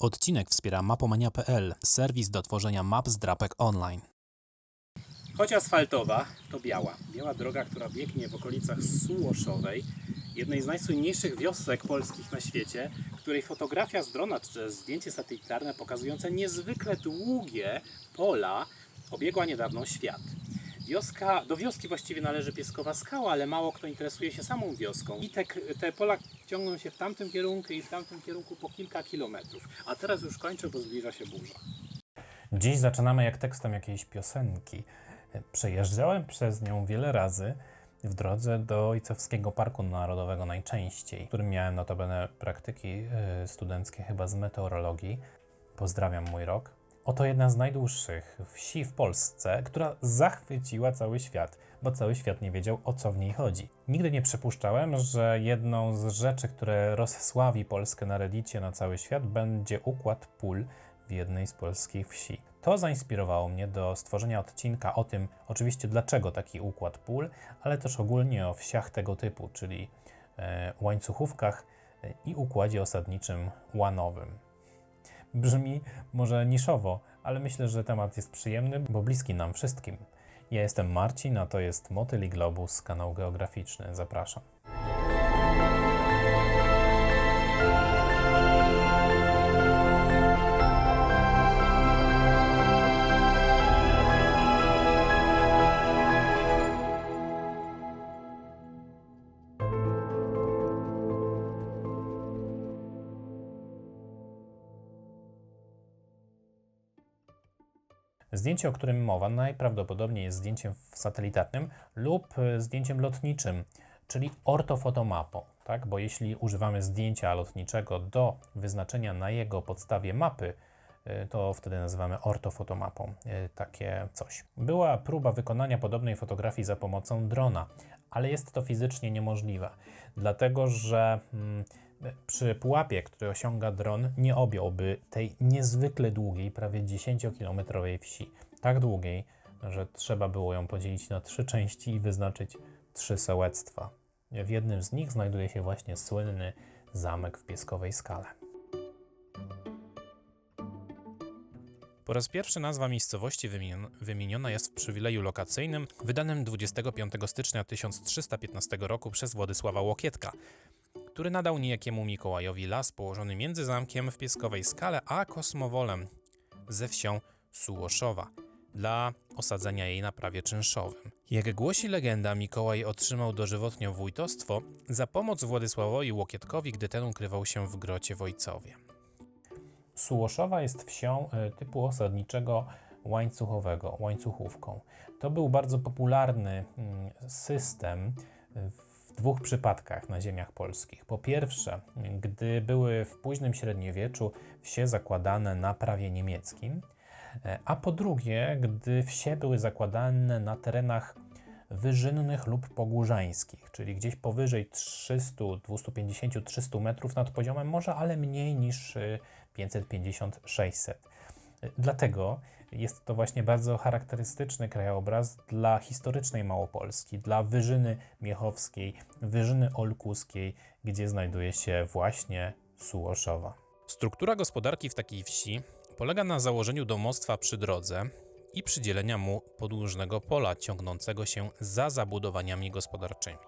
Odcinek wspiera mapomania.pl, serwis do tworzenia map z drapek online. Choć asfaltowa, to biała. Biała droga, która biegnie w okolicach Sułoszowej, jednej z najsłynniejszych wiosek polskich na świecie, której fotografia z drona czy zdjęcie satelitarne pokazujące niezwykle długie pola obiegła niedawno świat. Wioska, do wioski właściwie należy Pieskowa Skała, ale mało kto interesuje się samą wioską. I te, te pola ciągną się w tamtym kierunku i w tamtym kierunku po kilka kilometrów. A teraz już kończę, bo zbliża się burza. Dziś zaczynamy jak tekstem jakiejś piosenki. Przejeżdżałem przez nią wiele razy w drodze do Ojcowskiego Parku Narodowego najczęściej, w którym miałem notabene praktyki y, studenckie chyba z meteorologii. Pozdrawiam mój rok. Oto jedna z najdłuższych wsi w Polsce, która zachwyciła cały świat, bo cały świat nie wiedział o co w niej chodzi. Nigdy nie przypuszczałem, że jedną z rzeczy, które rozsławi Polskę na reddicie na cały świat, będzie układ pól w jednej z polskich wsi. To zainspirowało mnie do stworzenia odcinka o tym, oczywiście dlaczego taki układ pól, ale też ogólnie o wsiach tego typu, czyli e, łańcuchówkach e, i układzie osadniczym łanowym. Brzmi może niszowo, ale myślę, że temat jest przyjemny, bo bliski nam wszystkim. Ja jestem Marcin, a to jest Motyl Globus, kanał geograficzny. Zapraszam. Zdjęcie, o którym mowa, najprawdopodobniej jest zdjęciem satelitarnym lub e, zdjęciem lotniczym, czyli ortofotomapą, tak? Bo jeśli używamy zdjęcia lotniczego do wyznaczenia na jego podstawie mapy, e, to wtedy nazywamy ortofotomapą e, takie coś. Była próba wykonania podobnej fotografii za pomocą drona, ale jest to fizycznie niemożliwe, dlatego że mm, przy pułapie, który osiąga dron, nie objąłby tej niezwykle długiej, prawie 10-kilometrowej wsi. Tak długiej, że trzeba było ją podzielić na trzy części i wyznaczyć trzy sołectwa. W jednym z nich znajduje się właśnie słynny zamek w Pieskowej Skale. Po raz pierwszy nazwa miejscowości wymienion- wymieniona jest w przywileju lokacyjnym wydanym 25 stycznia 1315 roku przez Władysława Łokietka, który nadał niejakiemu Mikołajowi las położony między zamkiem w Pieskowej Skale a Kosmowolem ze wsią Sułoszowa dla osadzenia jej na prawie czynszowym. Jak głosi legenda, Mikołaj otrzymał dożywotnio wójtostwo za pomoc Władysławowi Łokietkowi, gdy ten ukrywał się w grocie w Ojcowie. Sułoszowa jest wsią e, typu osadniczego łańcuchowego, łańcuchówką. To był bardzo popularny mm, system w dwóch przypadkach na ziemiach polskich. Po pierwsze, gdy były w późnym średniowieczu wsie zakładane na prawie niemieckim, e, a po drugie, gdy wsie były zakładane na terenach wyżynnych lub pogórzańskich, czyli gdzieś powyżej 300, 250, 300 metrów nad poziomem morza, ale mniej niż y, 550, 600. Dlatego jest to właśnie bardzo charakterystyczny krajobraz dla historycznej Małopolski, dla Wyżyny Miechowskiej, Wyżyny Olkuskiej, gdzie znajduje się właśnie Sułoszowa. Struktura gospodarki w takiej wsi polega na założeniu domostwa przy drodze i przydzielenia mu podłużnego pola ciągnącego się za zabudowaniami gospodarczymi.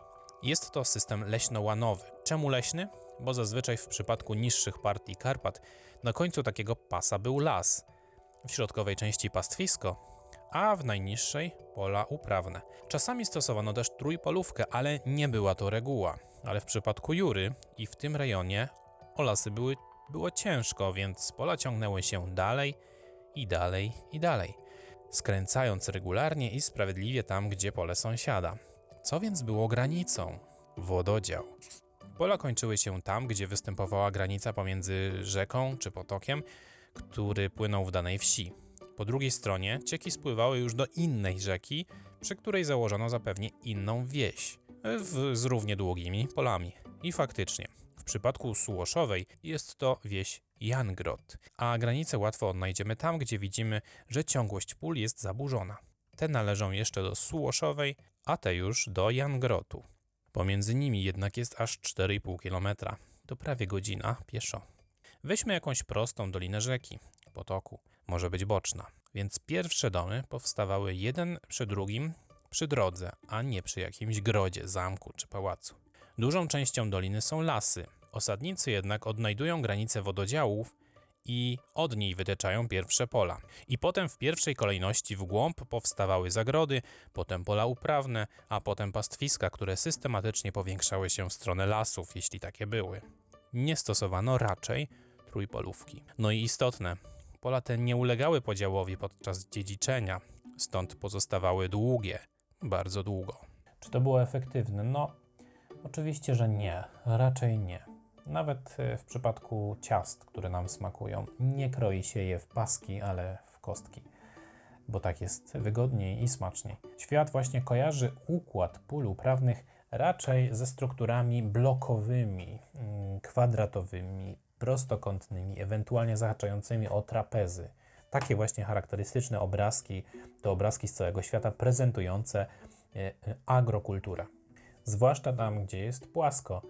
Jest to system leśno-łanowy. Czemu leśny? Bo zazwyczaj w przypadku niższych partii Karpat na końcu takiego pasa był las, w środkowej części pastwisko, a w najniższej pola uprawne. Czasami stosowano też trójpolówkę, ale nie była to reguła. Ale w przypadku Jury i w tym rejonie o lasy były, było ciężko, więc pola ciągnęły się dalej i dalej i dalej, skręcając regularnie i sprawiedliwie tam, gdzie pole sąsiada. Co więc było granicą? Wododział. Pola kończyły się tam, gdzie występowała granica pomiędzy rzeką czy potokiem, który płynął w danej wsi. Po drugiej stronie cieki spływały już do innej rzeki, przy której założono zapewnie inną wieś, w, z równie długimi polami. I faktycznie, w przypadku Sułoszowej jest to wieś Jangrod, a granicę łatwo odnajdziemy tam, gdzie widzimy, że ciągłość pól jest zaburzona. Te należą jeszcze do Sułoszowej, a te już do Jangrotu. Pomiędzy nimi jednak jest aż 4,5 km. To prawie godzina pieszo. Weźmy jakąś prostą dolinę rzeki, potoku, może być boczna. Więc pierwsze domy powstawały jeden przy drugim przy drodze, a nie przy jakimś grodzie, zamku czy pałacu. Dużą częścią doliny są lasy. Osadnicy jednak odnajdują granice wododziałów i od niej wytyczają pierwsze pola. I potem w pierwszej kolejności w głąb powstawały zagrody, potem pola uprawne, a potem pastwiska, które systematycznie powiększały się w stronę lasów, jeśli takie były. Nie stosowano raczej trójpolówki. No i istotne, pola te nie ulegały podziałowi podczas dziedziczenia, stąd pozostawały długie, bardzo długo. Czy to było efektywne? No, oczywiście, że nie, raczej nie. Nawet e, w przypadku ciast, które nam smakują, nie kroi się je w paski, ale w kostki, bo tak jest wygodniej i smaczniej. Świat właśnie kojarzy układ pól uprawnych raczej ze strukturami blokowymi, mm, kwadratowymi, prostokątnymi, ewentualnie zahaczającymi o trapezy. Takie właśnie charakterystyczne obrazki to obrazki z całego świata prezentujące e, agrokulturę. Zwłaszcza tam, gdzie jest płasko,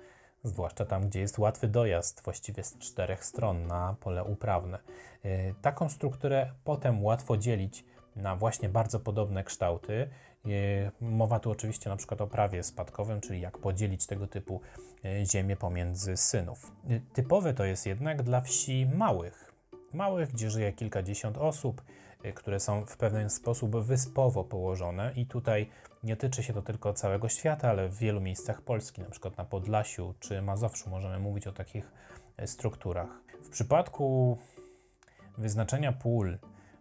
zwłaszcza tam, gdzie jest łatwy dojazd, właściwie z czterech stron na pole uprawne. E, Taką strukturę potem łatwo dzielić na właśnie bardzo podobne kształty. E, Mowa tu oczywiście na przykład o prawie spadkowym, czyli jak podzielić tego typu e, ziemię pomiędzy synów. E, Typowe to jest jednak dla wsi małych, małych, gdzie żyje kilkadziesiąt osób, które są w pewien sposób wyspowo położone i tutaj nie tyczy się to tylko całego świata, ale w wielu miejscach Polski, na przykład na Podlasiu czy Mazowszu możemy mówić o takich strukturach. W przypadku wyznaczenia pól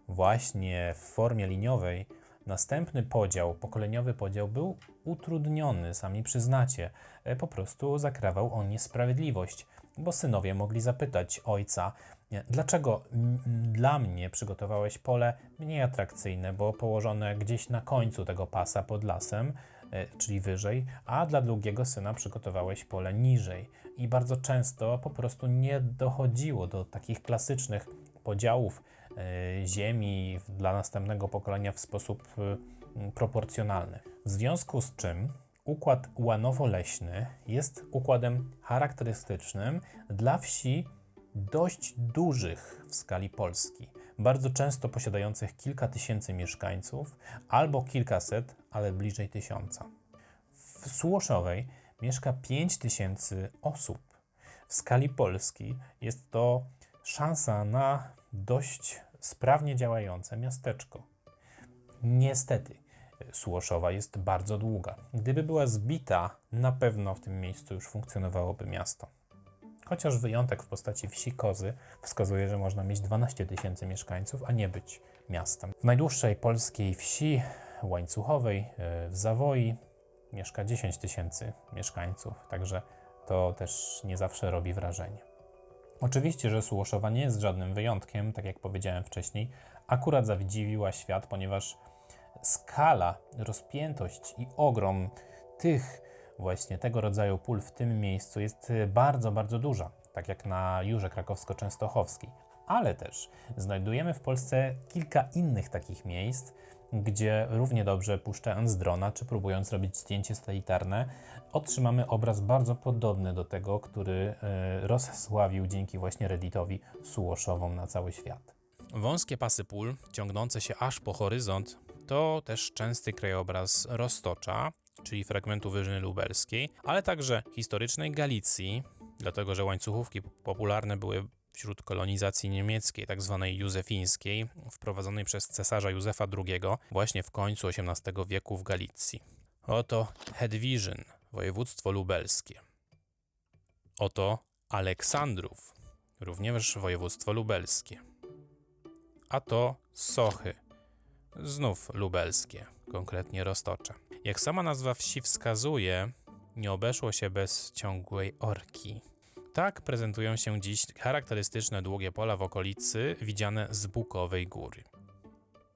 właśnie w formie liniowej, następny podział, pokoleniowy podział był utrudniony, sami przyznacie. E, Po prostu zakrawał on niesprawiedliwość, bo synowie mogli zapytać ojca, Dlaczego dla mnie przygotowałeś pole mniej atrakcyjne, bo położone gdzieś na końcu tego pasa pod lasem, e, czyli wyżej, a dla drugiego syna przygotowałeś pole niżej? I bardzo często po prostu nie dochodziło do takich klasycznych podziałów ziemi w- dla następnego pokolenia w sposób e, proporcjonalny. W związku z czym układ łanowo-leśny jest układem charakterystycznym dla wsi dość dużych w skali Polski, bardzo często posiadających kilka tysięcy mieszkańców albo kilkaset, ale bliżej tysiąca. W Służowej mieszka 5 tysięcy osób. W skali Polski jest to szansa na dość sprawnie działające miasteczko. Niestety, Służowa jest bardzo długa. Gdyby była zbita, na pewno w tym miejscu już funkcjonowałoby miasto. Chociaż wyjątek w postaci wsi Kozy wskazuje, że można mieć 12 tysięcy mieszkańców, a nie być miastem. W najdłuższej polskiej wsi łańcuchowej e, w Zawoi mieszka 10 tysięcy mieszkańców, także to też nie zawsze robi wrażenie. Oczywiście, że Służowa nie jest żadnym wyjątkiem, tak jak powiedziałem wcześniej, akurat zadziwiła świat, ponieważ skala, rozpiętość i ogrom tych właśnie tego rodzaju pól w tym miejscu jest y, bardzo, bardzo duża, tak jak na Jurze Krakowsko-Częstochowskiej. Ale też znajdujemy w Polsce kilka innych takich miejsc, gdzie równie dobrze puszczając drona, czy próbując robić zdjęcie satelitarne, otrzymamy obraz bardzo podobny do tego, który y, rozsławił dzięki właśnie Redditowi Sułoszową na cały świat. Wąskie pasy pól, ciągnące się aż po horyzont, to też częsty krajobraz Roztocza, czyli fragmentu Wyżyny Lubelskiej, ale także historycznej Galicji, dlatego że łańcuchówki popularne były wśród kolonizacji niemieckiej, tak zwanej józefińskiej, wprowadzonej przez cesarza Józefa II właśnie w końcu XVIII wieku w Galicji. Oto Hedwiżyn, województwo lubelskie. Oto Aleksandrów, również województwo lubelskie. A to Sochy, znów lubelskie, konkretnie Roztocze. Jak sama nazwa wsi wskazuje, nie obeszło się bez ciągłej orki. Tak prezentują się dziś charakterystyczne długie pola w okolicy, widziane z Bukowej Góry.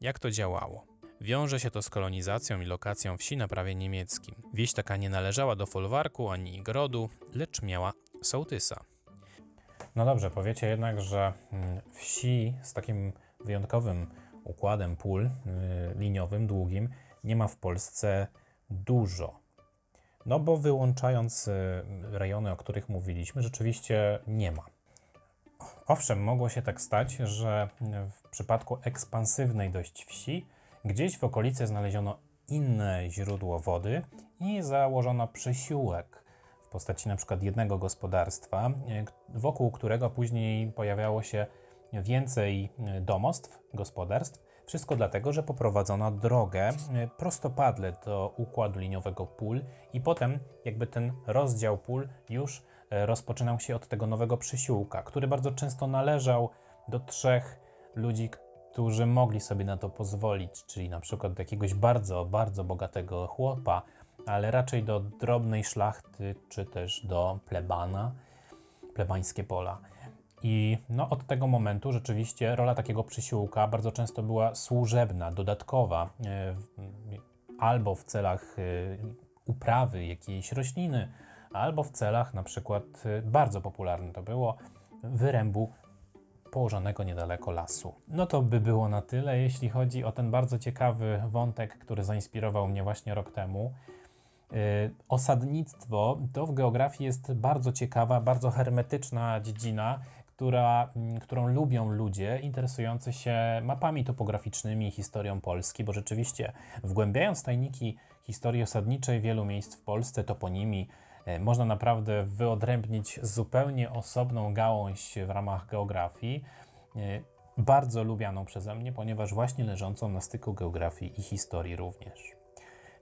Jak to działało? Wiąże się to z kolonizacją i lokacją wsi na prawie niemieckim. Wieś taka nie należała do folwarku ani grodu, lecz miała sołtysa. No dobrze, powiecie jednak, że mm, wsi z takim wyjątkowym układem pól y, liniowym, długim, nie ma w Polsce dużo. No bo wyłączając y, rejony, o których mówiliśmy, rzeczywiście nie ma. Owszem, mogło się tak stać, że w przypadku ekspansywnej dość wsi gdzieś w okolicy znaleziono inne źródło wody i założono przysiółek w postaci przykład jednego gospodarstwa, k- wokół którego później pojawiało się więcej e, domostw, gospodarstw. Wszystko dlatego, że poprowadzono drogę e, prostopadle do układu liniowego pól i potem jakby ten rozdział pól już e, rozpoczynał się od tego nowego przysiółka, który bardzo często należał do trzech ludzi, którzy mogli sobie na to pozwolić, czyli na przykład do jakiegoś bardzo, bardzo bogatego chłopa, ale raczej do drobnej szlachty, czy też do plebana, plebańskie pola. I no, od tego momentu rzeczywiście rola takiego przysiółka bardzo często była służebna, dodatkowa, e, albo w celach e, uprawy jakiejś rośliny, albo w celach na przykład e, bardzo popularne to było wyrębu położonego niedaleko lasu. No to by było na tyle, jeśli chodzi o ten bardzo ciekawy wątek, który zainspirował mnie właśnie rok temu. Osadnictwo to w geografii jest bardzo ciekawa, bardzo hermetyczna dziedzina, która, mm, którą lubią ludzie interesujący się mapami topograficznymi historią Polski, bo rzeczywiście wgłębiając tajniki historii osadniczej wielu miejsc w Polsce, toponimi, e, można naprawdę wyodrębnić zupełnie osobną gałąź w ramach geografii, e, bardzo lubianą przeze mnie, ponieważ właśnie leżącą na styku geografii i historii również.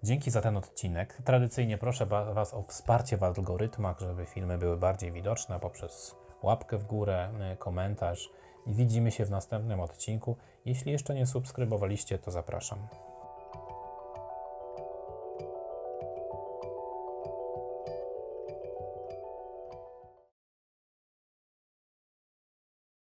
Dzięki za ten odcinek. Tradycyjnie proszę Was o wsparcie w algorytmach, żeby filmy były bardziej widoczne poprzez łapkę w górę, y, komentarz. I widzimy się w następnym odcinku. Jeśli jeszcze nie subskrybowaliście, to zapraszam.